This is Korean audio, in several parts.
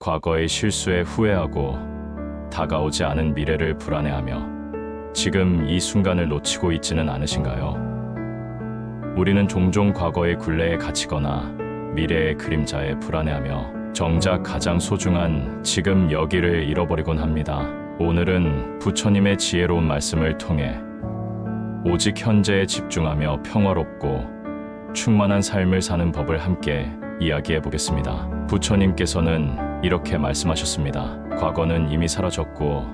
과거의 실수에 후회하고 다가오지 않은 미래를 불안해하며 지금 이 순간을 놓치고 있지는 않으신가요? 우리는 종종 과거의 굴레에 갇히거나 미래의 그림자에 불안해하며 정작 가장 소중한 지금 여기를 잃어버리곤 합니다. 오늘은 부처님의 지혜로운 말씀을 통해 오직 현재에 집중하며 평화롭고 충만한 삶을 사는 법을 함께 이야기해 보겠습니다. 부처님께서는 이렇게 말씀하셨습니다. 과거는 이미 사라졌고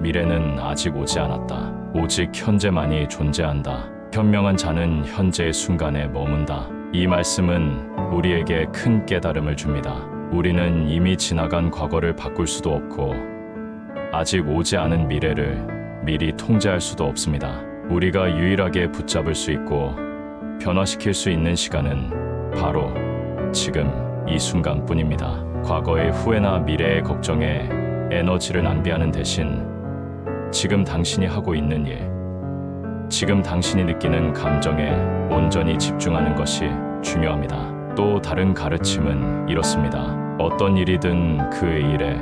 미래는 아직 오지 않았다. 오직 현재만이 존재한다. 현명한 자는 현재의 순간에 머문다. 이 말씀은 우리에게 큰 깨달음을 줍니다. 우리는 이미 지나간 과거를 바꿀 수도 없고 아직 오지 않은 미래를 미리 통제할 수도 없습니다. 우리가 유일하게 붙잡을 수 있고 변화시킬 수 있는 시간은 바로 지금 이 순간뿐입니다. 과거의 후회나 미래의 걱정에 에너지를 낭비하는 대신 지금 당신이 하고 있는 일, 지금 당신이 느끼는 감정에 온전히 집중하는 것이 중요합니다. 또 다른 가르침은 이렇습니다. 어떤 일이든 그 일에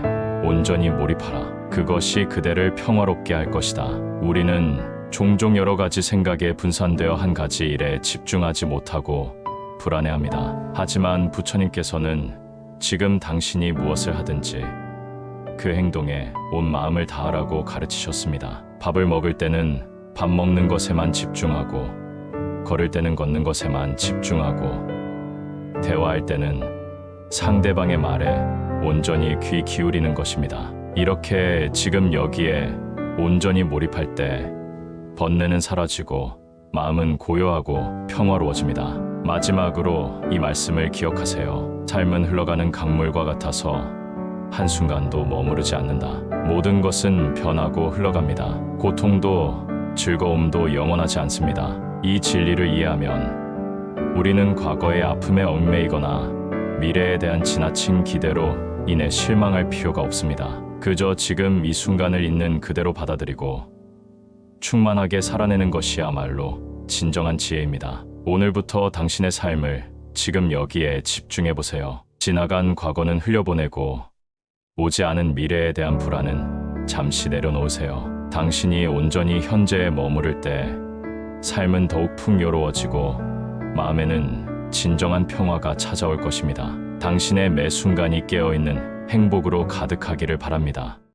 온전히 몰입하라. 그것이 그대를 평화롭게 할 것이다. 우리는 종종 여러 가지 생각에 분산되어 한 가지 일에 집중하지 못하고 불안해합니다. 하지만 부처님께서는 지금 당신이 무엇을 하든지 그 행동에 온 마음을 다하라고 가르치셨습니다. 밥을 먹을 때는 밥 먹는 것에만 집중하고 걸을 때는 걷는 것에만 집중하고 대화할 때는 상대방의 말에 온전히 귀 기울이는 것입니다. 이렇게 지금 여기에 온전히 몰입할 때 번뇌는 사라지고 마음은 고요하고 평화로워집니다. 마지막으로 이 말씀을 기억하세요. 삶은 흘러가는 강물과 같아서 한순간도 머무르지 않는다. 모든 것은 변하고 흘러갑니다. 고통도 즐거움도 영원하지 않습니다. 이 진리를 이해하면 우리는 과거의 아픔에 얽매이거나 미래에 대한 지나친 기대로 인해 실망할 필요가 없습니다. 그저 지금 이 순간을 있는 그대로 받아들이고 충만하게 살아내는 것이야말로 진정한 지혜입니다. 오늘부터 당신의 삶을 지금 여기에 집중해 보세요. 지나간 과거는 흘려보내고 오지 않은 미래에 대한 불안은 잠시 내려놓으세요. 당신이 온전히 현재에 머무를 때 삶은 더욱 풍요로워지고 마음에는 진정한 평화가 찾아올 것입니다. 당신의 매 순간이 깨어있는 행복으로 가득하기를 바랍니다.